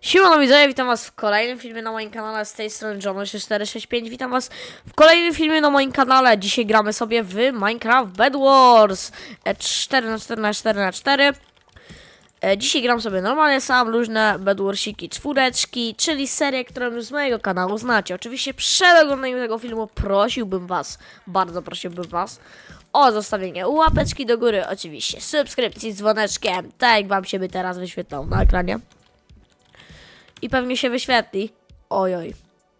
Siemano widzowie, witam was w kolejnym filmie na moim kanale, z tej strony John465 Witam was w kolejnym filmie na moim kanale. Dzisiaj gramy sobie w Minecraft Bed Wars e, 4x4 na 4 na 4 e, Dzisiaj gram sobie normalnie sam, luźne Bed Warsiki czwóreczki Czyli serię, którą już z mojego kanału znacie. Oczywiście przed oglądaniem tego filmu prosiłbym was, bardzo prosiłbym was o zostawienie łapeczki do góry, oczywiście subskrypcji z dzwoneczkiem, tak jak wam się by teraz wyświetlał na ekranie i pewnie się wyświetli. Ojoj.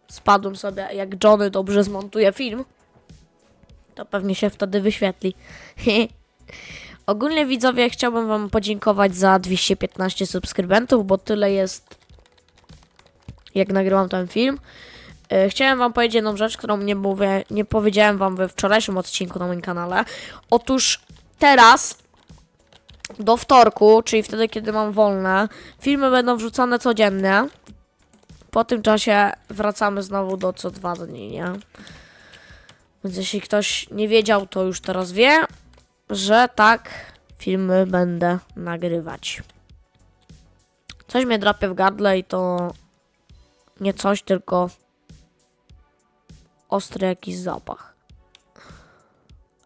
Spadłem sobie, jak Johnny dobrze zmontuje film. To pewnie się wtedy wyświetli. Ogólnie widzowie chciałbym wam podziękować za 215 subskrybentów, bo tyle jest jak nagrywam ten film. E, Chciałem wam powiedzieć jedną rzecz, którą nie mówię, nie powiedziałem wam we wczorajszym odcinku na moim kanale. Otóż teraz do wtorku, czyli wtedy, kiedy mam wolne, filmy będą wrzucane codziennie. Po tym czasie wracamy znowu do co dwa dni, nie? Więc jeśli ktoś nie wiedział, to już teraz wie, że tak filmy będę nagrywać. Coś mnie drapie w gardle i to nie coś, tylko ostry jakiś zapach.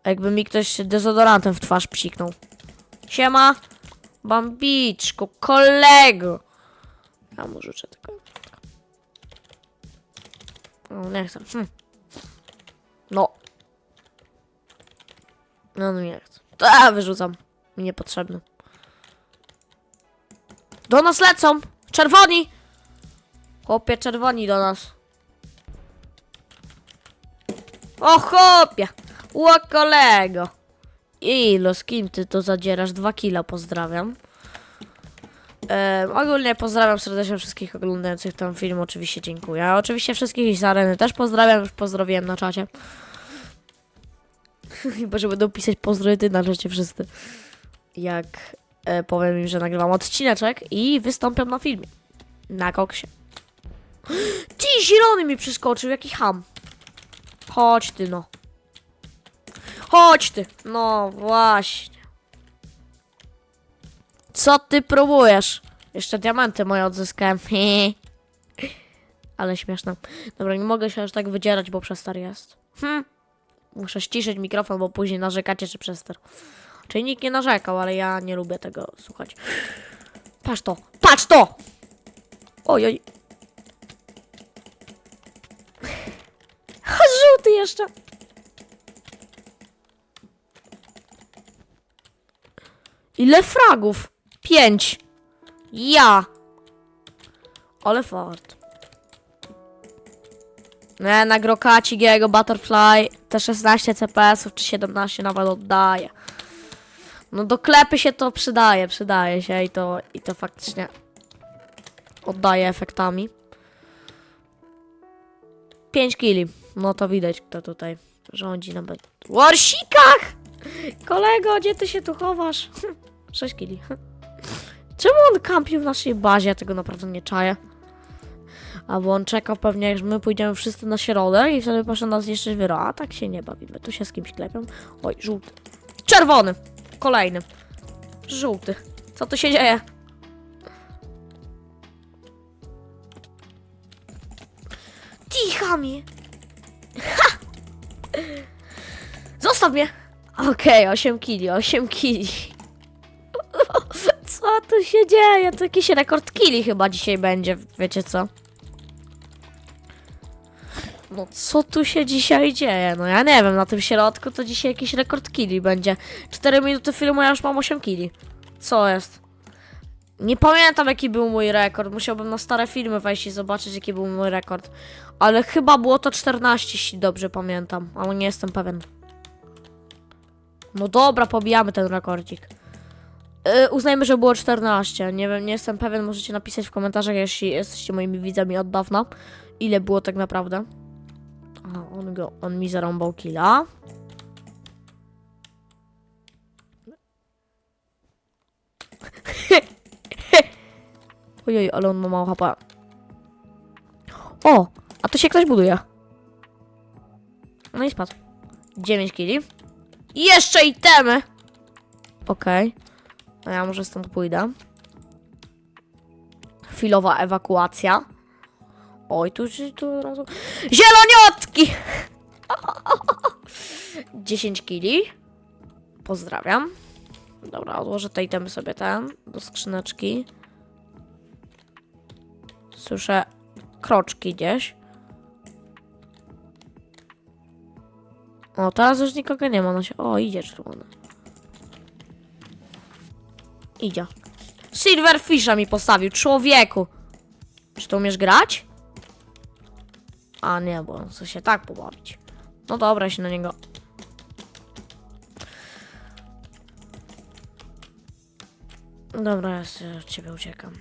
Jakby mi ktoś dezodorantem w twarz psiknął. Siema, bambiczku, kolego. Ja mu tego. No, nie chcę. Hm. No. No, no nie chcę. To ja wyrzucam. Mi niepotrzebny. Do nas lecą! Czerwoni! Chłopie, czerwoni do nas. O chłopie! Ło kolego! Ilo, z kim ty to zadzierasz? Dwa kilo, pozdrawiam. Em, ogólnie pozdrawiam serdecznie wszystkich oglądających ten film, oczywiście dziękuję. Oczywiście wszystkich z areny też pozdrawiam, już pozdrowiłem na czacie. Chyba, że będą pisać pozdrowy na czacie wszyscy. Jak e, powiem im, że nagrywam odcineczek i wystąpią na filmie. Na koksie. Ty, zielony mi przeskoczył, jaki ham. Chodź ty no. Chodź ty. No właśnie. Co ty próbujesz? Jeszcze diamenty moje odzyskałem. Ale śmieszne. Dobra, nie mogę się aż tak wydzierać, bo przester jest. Hm. Muszę ściszyć mikrofon, bo później narzekacie, czy przester. Czyli nikt nie narzekał, ale ja nie lubię tego słuchać. Patrz to! Patrz to! Ojoj. Żółty jeszcze. Ile fragów? Pięć. Ja. Ale fart. Nie, na grokacik jego Butterfly te 16 CPS-ów czy 17 nawet oddaje. No do klepy się to przydaje, przydaje się i to, i to faktycznie oddaje efektami. 5 kili. No to widać kto tutaj rządzi na Warsikach! Kolego, gdzie ty się tu chowasz? 6 kili. Czemu on kampił w naszej bazie? Ja tego naprawdę nie czaję. Albo on czekał pewnie, że my pójdziemy wszyscy na środek i wtedy proszę nas jeszcze wyro. A tak się nie bawimy. Tu się z kimś klepią. Oj, żółty. Czerwony! Kolejny. Żółty. Co tu się dzieje? Ticha mnie! Ha! Zostaw mnie! Okej, 8 kili, 8 kili. Tu się dzieje? To jakiś rekord kili chyba dzisiaj będzie, wiecie co? No co tu się dzisiaj dzieje? No ja nie wiem, na tym środku to dzisiaj jakiś rekord kili będzie. 4 minuty filmu, ja już mam 8 kili. Co jest? Nie pamiętam jaki był mój rekord. Musiałbym na stare filmy wejść i zobaczyć jaki był mój rekord. Ale chyba było to 14, jeśli dobrze pamiętam. Ale nie jestem pewien. No dobra, pobijamy ten rekordzik. Yy, uznajmy, że było 14. Nie wiem, nie jestem pewien. Możecie napisać w komentarzach, jeśli jesteście moimi widzami od dawna. Ile było tak naprawdę. Aha, on, go, on mi zarąbał killa. Ojej, ale on ma mało HP. O, a to się ktoś buduje. No i spadł. 9 kili. Jeszcze itemy! Okej. A ja może stąd pójdę. chwilowa ewakuacja. Oj, tu, tu, tu od razu... Zieloniotki! 10 kili. Pozdrawiam. Dobra, odłożę te itemy sobie ten do skrzyneczki. Słyszę kroczki gdzieś. O, teraz już nikogo nie ma. No się... O, idzie czerwony. Idzie. Silverfisha mi postawił, człowieku. Czy to umiesz grać? A nie, bo on chce się tak pobawić. No dobra, się na niego. Dobra, ja od ciebie uciekam.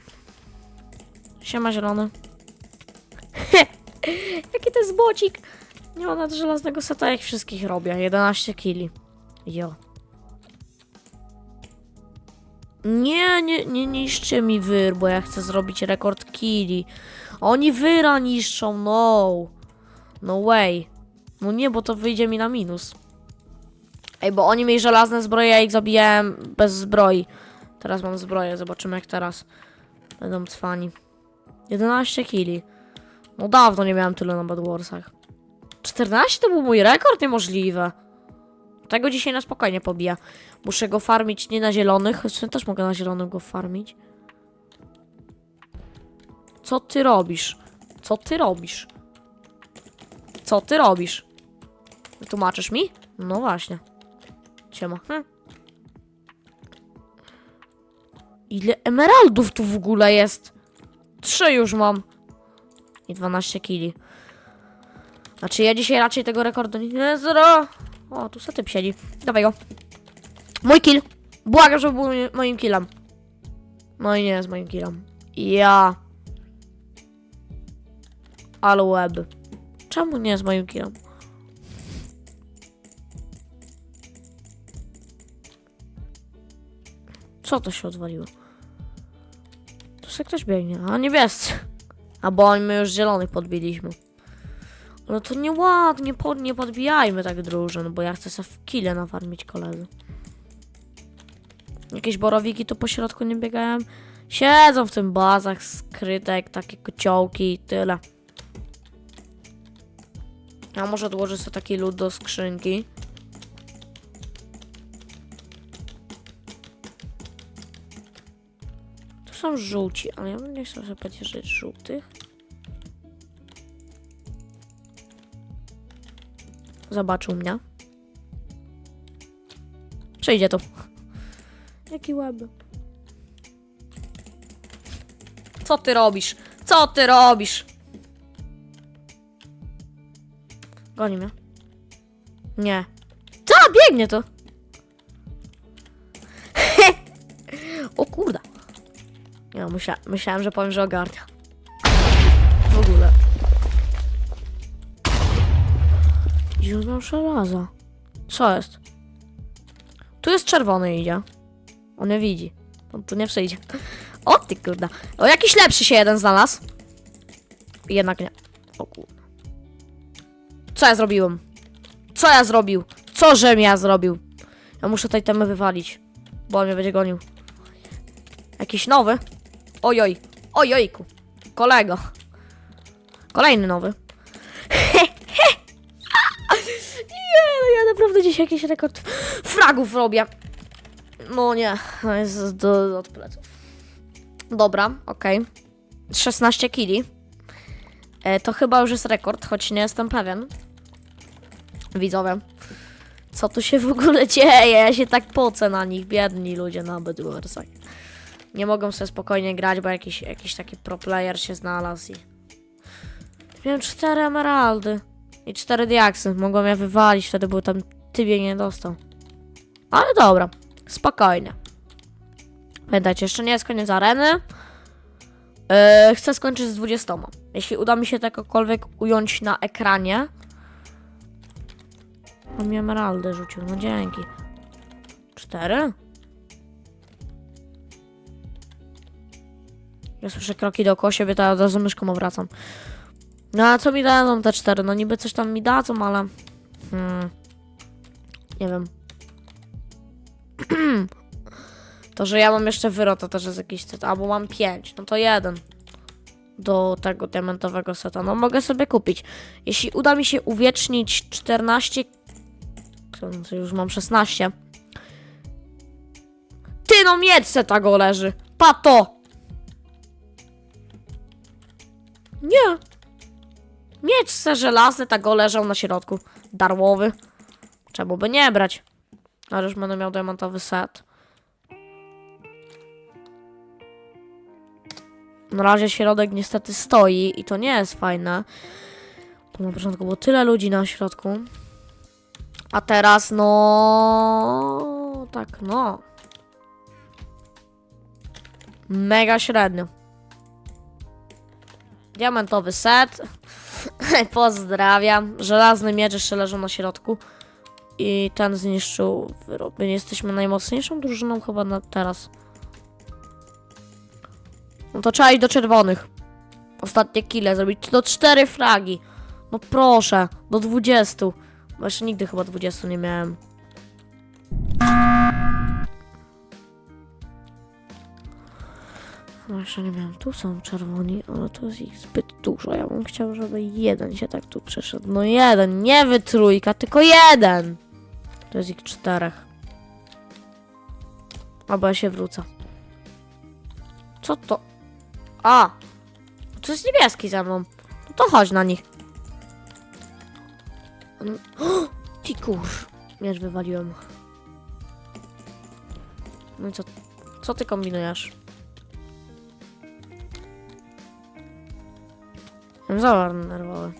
Siema zielony. Jaki to jest bocik. Nie ma nawet żelaznego seta, jak wszystkich robię. 11 kili. Jo. Nie, nie, nie niszczy mi wyr, bo ja chcę zrobić rekord killi. Oni wyra niszczą, no. No way. No nie, bo to wyjdzie mi na minus. Ej, bo oni mieli żelazne zbroje, ja ich zabijałem bez zbroi. Teraz mam zbroję, zobaczymy jak teraz będą cwani. 11 kili. No dawno nie miałem tyle na Bad Warsach. 14 to był mój rekord? Niemożliwe. Tego dzisiaj na spokojnie pobija. Muszę go farmić nie na zielonych, choć też mogę na zielonym go farmić. Co ty robisz? Co ty robisz? Co ty robisz? Tłumaczysz mi? No właśnie. Siema. Hm. Ile emeraldów tu w ogóle jest? Trzy już mam. I 12 kili. Znaczy ja dzisiaj raczej tego rekordu nie zero. O, tu se typ siedzi. Dawaj go. Mój kill. Błagam, żeby był moim killem. No i nie jest moim killem. Ja. Ale web. Czemu nie jest moim killem? Co to się odwaliło? Tu se ktoś biegnie. A niebiescy. A bo my już zielonych podbiliśmy. No to nieładnie, pod, nie podbijajmy tak drużyn, bo ja chcę sobie w kile nafarmić koledzy. Jakieś borowiki tu po środku nie biegają. Siedzą w tym bazach skryte jak takie kociołki i tyle. Ja może odłożę sobie taki lód do skrzynki. Tu są żółci, ale ja nie chciał sobie powiedzieć żółtych. Zobaczył mnie. Przejdzie tu. Jaki łeb. Co ty robisz? Co ty robisz? Goni mnie. Nie. Co? Biegnie to. o kurde. Nie, myśla myślałem, że powiem, że ogarnia. Źródło żelaza. Co jest? Tu jest czerwony idzie. On nie widzi. On tu nie przyjdzie. O ty kurde. O, jakiś lepszy się jeden znalazł. Jednak nie. O kurde. Co ja zrobiłem? Co ja zrobił? Co żem ja zrobił? Ja muszę tej temy wywalić. Bo on mnie będzie gonił. Jakiś nowy? Ojoj. Ojojku. Kolego. Kolejny nowy. Naprawdę dzisiaj jakiś rekord fragów robię. No nie, to jest do, od pleców. Dobra, okej. 16 kili. E, to chyba już jest rekord, choć nie jestem pewien. Widzowie. Co tu się w ogóle dzieje? Ja się tak pocę na nich, biedni ludzie na Bedwarsach. Nie mogą sobie spokojnie grać, bo jakiś, jakiś taki pro player się znalazł i... Miałem cztery emeraldy. I cztery diaksy. Mogłem je wywalić, wtedy był tam tybie nie dostał. Ale dobra, spokojnie. Pamiętajcie, jeszcze nie jest koniec areny. Yy, chcę skończyć z 20. Jeśli uda mi się to jakkolwiek ująć na ekranie. On mi emeraldy rzucił, no dzięki. Cztery? Ja słyszę kroki dookoła siebie, to ja od razu myszką obracam. No a co mi dadzą te cztery? No niby coś tam mi dadzą, ale... Hmm. Nie wiem. to, że ja mam jeszcze wyro, to też jest jakiś cytat. Albo mam pięć, no to jeden. do tego diamentowego seta. No mogę sobie kupić. Jeśli uda mi się uwiecznić 14... To to już mam 16. Ty no miecz seta go leży. Pato! Nie. Miecz se żelazny tak go leżał na środku. Darmowy. Czemu by nie brać? Ale już będę miał diamentowy set. Na razie środek niestety stoi i to nie jest fajne. Bo na początku było tyle ludzi na środku. A teraz no... Tak, no. Mega średnio. Diamentowy set. Pozdrawiam. Żelazny miecz jeszcze leżą na środku. I ten zniszczył wyroby. Jesteśmy najmocniejszą drużyną chyba na teraz. No to trzeba iść do czerwonych. Ostatnie kile zrobić. Do 4 fragi. No proszę, do 20. Bo jeszcze nigdy chyba 20 nie miałem. No jeszcze nie miałem. Tu są czerwoni, ale to jest ich zbyt dużo. Ja bym chciał, żeby jeden się tak tu przeszedł. No jeden, nie wy trójka, tylko jeden. To jest ich czterech. Albo ja się wrócę. Co to? A! To jest niebieski ze mną. No to chodź na nich. O, Ty kurz. Miecz wywaliłem. No i co? Co ty kombinujesz? Zawał nerwowy.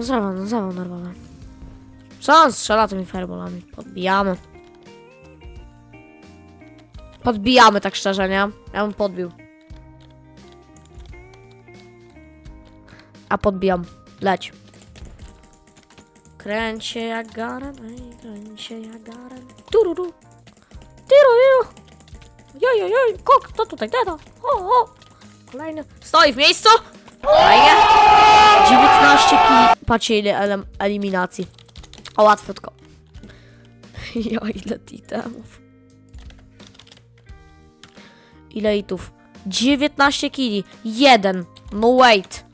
Zawał, zawał nerwowy. Co on strzela tymi fireballami? Podbijamy. Podbijamy tak szczerze, nie? Ja bym podbił. A podbijam. Leć. Kręć się jak garen, ej, kręć się jak garen. Tururu. Tiruriru. Joj, joj, kok, to tutaj, teta. O, o. Kolejny. Stoi w miejscu. Fajnie. 19 kili. Patrzcie ile eliminacji. O, łatwiutko. Ja, ile titemów. Ile itów? 19 kili. Jeden. No wait.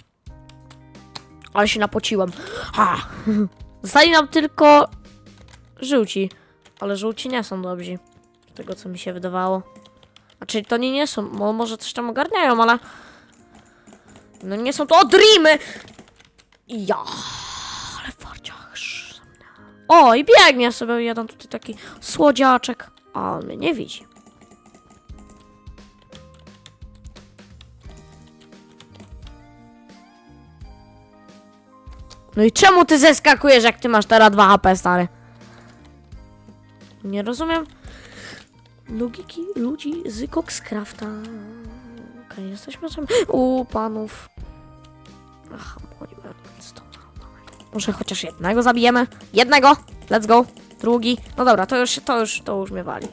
Ale się napociłem. Ha. Zostali nam tylko żółci. Ale żółci nie są dobrzy. Z tego co mi się wydawało. Znaczy to nie, nie są. Bo może coś tam ogarniają, ale. No nie są to o Dreamy! Ja. O, i biegnie sobie jeden tutaj taki słodziaczek. A on mnie nie widzi. No i czemu ty zeskakujesz, jak ty masz teraz 2 HP, stary? Nie rozumiem logiki ludzi z Coxcrafta. Okej, jesteśmy sam u panów. Może chociaż jednego zabijemy? Jednego! Let's go! Drugi. No dobra, to już, to już, to już mnie wali.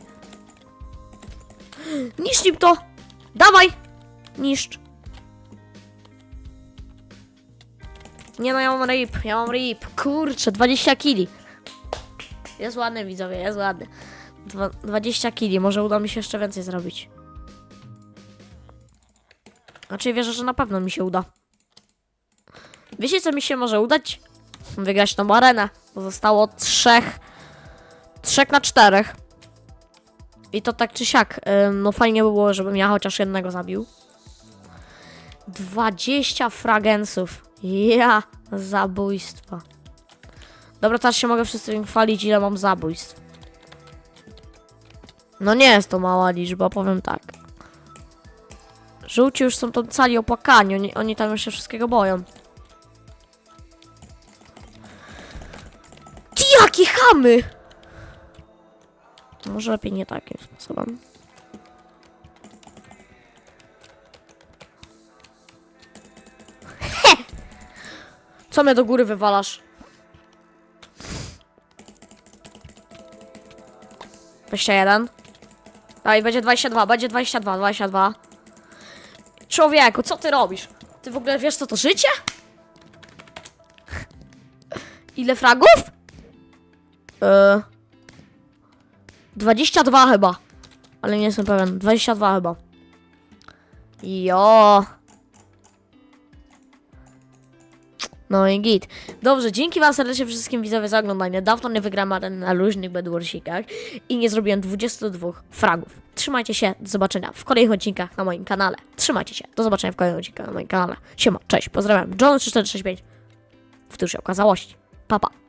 Niszcz im to! Dawaj! Niszcz. Nie no, ja mam rip, ja mam rip. Kurczę, 20 kili. Jest ładny, widzowie, jest ładny. Dwa, 20 kili, może uda mi się jeszcze więcej zrobić. Znaczy wierzę, że na pewno mi się uda. Wiecie, co mi się może udać? Wygrać tą arenę. Bo zostało trzech... Trzech na czterech. I to tak czy siak. No fajnie by było, żebym ja chociaż jednego zabił. 20 fragensów. Ja, zabójstwa. Dobra, teraz się mogę wszyscy chwalić, ile mam zabójstw. No nie jest to mała liczba, powiem tak. Żółci już są tam cali opłakani, oni, oni tam już się wszystkiego boją. Jakie chamy! Może lepiej nie takim sposobem. Co mnie do góry wywalasz? Jeszcze jeden. Daj, będzie 22, będzie 22, 22. Człowieku, co ty robisz? Ty w ogóle wiesz co to życie? Ile fragów? E, yy, 22 chyba. Ale nie jestem pewien. 22 chyba. Jo. No i git. Dobrze, dzięki wam serdecznie wszystkim widzowie za oglądanie. Dawno nie wygram na luźnych bedwarsikach i nie zrobiłem 22 fragów. Trzymajcie się, do zobaczenia w kolejnych odcinkach na moim kanale. Trzymajcie się, do zobaczenia w kolejnych odcinkach na moim kanale. Siema, cześć, pozdrawiam. John 3465 w tuż okazałości. Pa, pa.